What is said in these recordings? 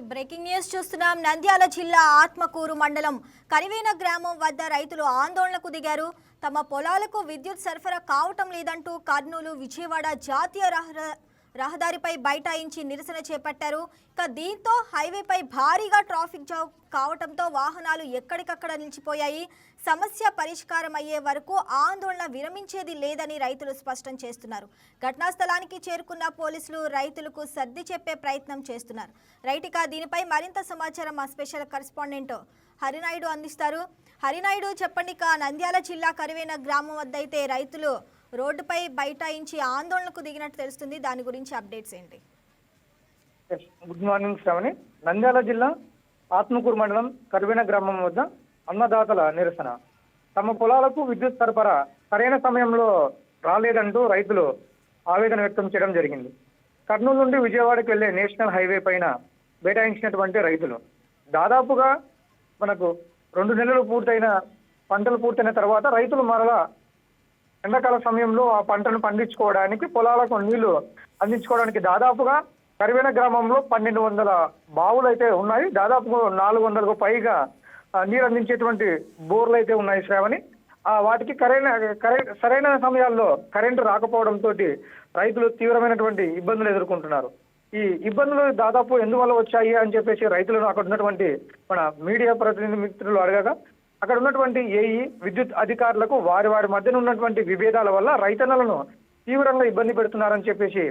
Breaking news చూస్తున్నాం. నంద్యాల జిల్లా ఆత్మకూరు మండలం కరివేన గ్రామం వద్ద రైతులు ఆందోళనకు దిగారు. తమ పొలాలకు విద్యుత్ సరఫరా కావటం లేదంటూ కర్నూలు విజయవాడ జాతీయ రహ- రహదారిపై బైఠాయించి నిరసన చేపట్టారు. ఇక దీంతో హైవేపై భారీగా ట్రాఫిక్ జామ్ కావటంతో వాహనాలు ఎక్కడికక్కడ నిలిచిపోయాయి. సమస్య పరిష్కారం అయ్యే వరకు ఆందోళన విరమించేది లేదని రైతులు స్పష్టం చేస్తున్నారు. ఘటనా స్థలానికి చేరుకున్న పోలీసులు రైతులకు సర్ది చెప్పే ప్రయత్నం చేస్తున్నారు. రైట్ దీనిపై మరింత సమాచారం మా స్పెషల్ కరెస్పాండెంట్ హరినాయుడు అందిస్తారు. హరినాయుడు చెప్పండి కా నంద్యాల జిల్లా కరువైన గ్రామం వద్ద అయితే రైతులు రోడ్డుపై బైఠాయించి ఆందోళనకు దిగినట్టు తెలుస్తుంది. దాని గురించి అప్డేట్స్ ఏంటి? Yes. Good morning Shravani. Nandyal జిల్లా ఆత్మకూరు మండలం కరువెన గ్రామం వద్ద అన్నదాతల నిరసన. తమ పొలాలకు విద్యుత్ సరఫరా సరైన సమయంలో రాలేదంటూ రైతులు ఆవేదన వ్యక్తం చేయడం జరిగింది. కర్నూలు నుండి విజయవాడకు వెళ్ళే నేషనల్ హైవే పైన బైఠాయించినటువంటి రైతులు దాదాపుగా మనకు రెండు నెలలు పూర్తయిన పంటలు పూర్తయిన తర్వాత రైతులు మరలా ఎండాకాల సమయంలో ఆ పంటను పండించుకోవడానికి పొలాలకు నీళ్ళు అందించుకోవడానికి దాదాపుగా కరివేన గ్రామంలో పన్నెండు వందల బావులు అయితే ఉన్నాయి. దాదాపు నాలుగు వందలకు పైగా నీరు అందించేటువంటి బోర్లు అయితే ఉన్నాయి శ్రావణి. ఆ వాటికి కరైన కరె- సరైన సమయాల్లో కరెంటు రాకపోవడంతో రైతులు తీవ్రమైనటువంటి ఇబ్బందులు ఎదుర్కొంటున్నారు. ఈ ఇబ్బందులు దాదాపు ఎందువల్ల వచ్చాయి అని చెప్పేసి రైతులను అక్కడ ఉన్నటువంటి మన మీడియా ప్రతినిధి మిత్రులు అడగగా అక్కడ ఉన్నటువంటి ఏఈ విద్యుత్ అధికారులకు వారి వారి మధ్యన ఉన్నటువంటి విభేదాల వల్ల రైతన్నలను తీవ్రంగా ఇబ్బంది పెడుతున్నారని చెప్పేసి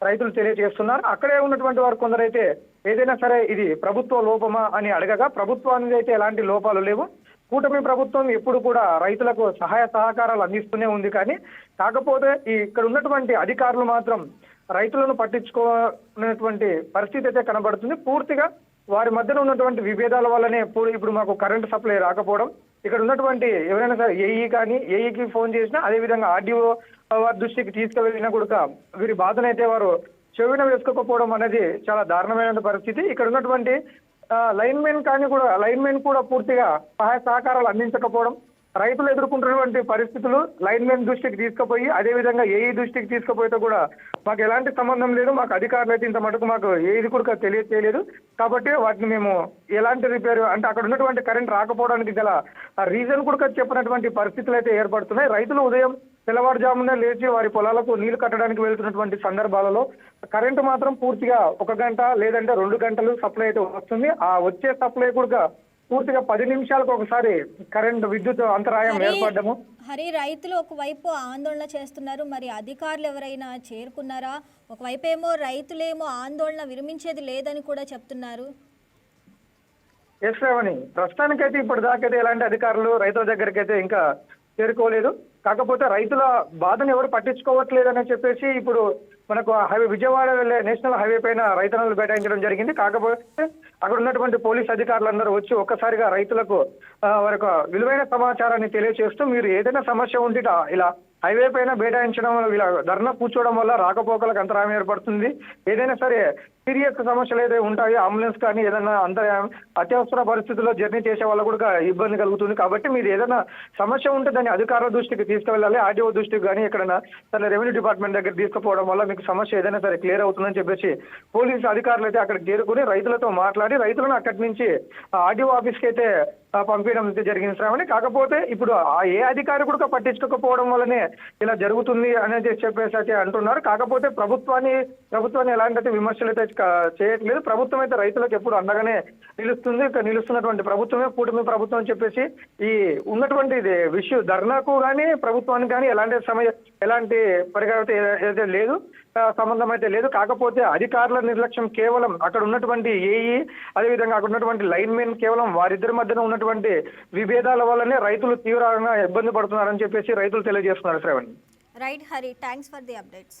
రైతులు తెలియజేస్తున్నారు. అక్కడే ఉన్నటువంటి వారు కొందరైతే ఏదైనా సరే ఇది ప్రభుత్వ లోపమా అని అడగగా ప్రభుత్వానికి అయితే ఎలాంటి లోపాలు లేవు. కూటమి ప్రభుత్వం ఎప్పుడు కూడా రైతులకు సహాయ సహకారాలు అందిస్తూనే ఉంది కానీ కాకపోతే ఈ ఇక్కడ ఉన్నటువంటి అధికారులు మాత్రం రైతులను పట్టించుకోనటువంటి పరిస్థితి అయితే కనబడుతుంది. పూర్తిగా వారి మధ్యన ఉన్నటువంటి విభేదాల వల్లనే ఇప్పుడు మాకు కరెంట్ సప్లై రాకపోవడం. ఇక్కడ ఉన్నటువంటి ఎవరైనా సరే ఏఈ కానీ ఏఈకి ఫోన్ చేసినా అదే విధంగా ఆర్డీఓ వారి దృష్టికి తీసుకువెళ్ళినా కూడా వీరి బాధనైతే వారు చెవిన వేసుకోకపోవడం అనేది చాలా దారుణమైన పరిస్థితి. ఇక్కడ ఉన్నటువంటి లైన్ మెన్ కానీ కూడా లైన్ మెన్ కూడా పూర్తిగా సహాయ సహకారాలు అందించకపోవడం రైతులు ఎదుర్కొంటున్నటువంటి పరిస్థితులు లైన్ మెన్ దృష్టికి తీసుకుపోయి అదే విధంగా ఏఈ దృష్టికి తీసుకుపోతే కూడా మాకు ఎలాంటి సంబంధం లేదు మాకు అధికారులు అయితే ఇంత మటుకు మాకు ఏది కూడా తెలియచేయలేదు కాబట్టి వాటిని మేము ఎలాంటి రిపేర్ అంటే అక్కడ ఉన్నటువంటి కరెంట్ రాకపోవడానికి గల రీజన్ కూడా చెప్పినటువంటి పరిస్థితులు అయితే ఏర్పడుతున్నాయి. రైతులు ఉదయం తెల్లవారుజామునే లేచి వారి పొలాలకు నీళ్ళు కట్టడానికి వెళ్తున్నటువంటి సందర్భాలలో కరెంటు మాత్రం పూర్తిగా ఒక గంట లేదంటే రెండు గంటలు సప్లై అయితే వస్తుంది. ఆ వచ్చే సప్లై కూడా పూర్తిగా పది నిమిషాలకు ఒకసారి కరెంట్ విద్యుత్ అంతరాయం ఏర్పడము హరి రైతులు ఒకవైపు ఆందోళన చేస్తున్నారు. మరి అధికారులు ఎవరైనా చేరుకున్నారా? ఒకవైపు ఏమో రైతులేమో ఆందోళన విరమించేది లేదని కూడా చెప్తున్నారు. ఎస్ రేవణి ప్రస్తుతానికైతే ఇప్పుడు దాకైతే ఎలాంటి అధికారులు రైతుల దగ్గరికి అయితే ఇంకా చేరుకోలేదు. కాకపోతే రైతుల బాధను ఎవరు పట్టించుకోవట్లేదని చెప్పేసి ఇప్పుడు మనకు హైవే విజయవాడ వెళ్ళే నేషనల్ హైవే పైన రైతన్నలు బైఠాయించడం జరిగింది. కాకపోతే అక్కడ ఉన్నటువంటి పోలీస్ అధికారులందరూ వచ్చి ఒక్కసారిగా రైతులకు వారి విలువైన సమాచారాన్ని తెలియజేస్తూ మీరు ఏదైనా సమస్య ఉంటే ఇలా హైవే పైన బైఠాయించడం వల్ల ఇలా ధర్నా కూర్చోవడం వల్ల రాకపోకలకు అంతరాయం ఏర్పడుతుంది. ఏదైనా సరే సీరియస్ సమస్యలు ఏదైతే ఉంటాయో అంబులెన్స్ కానీ ఏదైనా అంతరాయం అత్యవసర పరిస్థితుల్లో జర్నీ చేసే వాళ్ళు కూడా ఇబ్బంది కలుగుతుంది. కాబట్టి మీరు ఏదైనా సమస్య ఉంటే దాన్ని అధికారుల దృష్టికి తీసుకువెళ్ళాలి. ఆర్డీఓ దృష్టికి కానీ ఎక్కడైనా సరే రెవెన్యూ డిపార్ట్మెంట్ దగ్గర తీసుకుపోవడం వల్ల మీకు సమస్య ఏదైనా సరే క్లియర్ అవుతుందని చెప్పేసి పోలీసు అధికారులు అయితే అక్కడికి చేరుకుని రైతులతో మాట్లాడి రైతులను అక్కడి నుంచి ఆర్డీఓ ఆఫీస్కి అయితే పంపించడం అయితే జరిగింది శ్రావణి. కాకపోతే ఇప్పుడు ఆ ఏ అధికారి కూడా పట్టించుకోకపోవడం వల్లనే ఇలా జరుగుతుంది అనేది చెప్పేసి అయితే అంటున్నారు. కాకపోతే ప్రభుత్వాన్ని ప్రభుత్వాన్ని ఎలాంటి విమర్శలు అయితే చేయట్లేదు ప్రభుత్వం అయితే రైతులకు ఎప్పుడు అండగానే నిలుస్తుంది. నిలుస్తున్నటువంటి ప్రభుత్వమే కూటమి ప్రభుత్వం అని చెప్పేసి ఈ ఉన్నటువంటి ఇది విషయం ధర్నాకు కానీ ప్రభుత్వానికి కానీ ఎలాంటి సమయ ఎలాంటి పరికరం అయితే లేదు సంబంధం అయితే లేదు. కాకపోతే అధికారుల నిర్లక్ష్యం కేవలం అక్కడ ఉన్నటువంటి ఏఈ అదేవిధంగా అక్కడ ఉన్నటువంటి లైన్ మెన్ కేవలం వారిద్దరి మధ్యన ఉన్నటువంటి విభేదాల వల్లనే రైతులు తీవ్రంగా ఇబ్బంది పడుతున్నారని చెప్పేసి రైతులు తెలియజేస్తున్నారు Shravan. Right Hari thanks for the updates.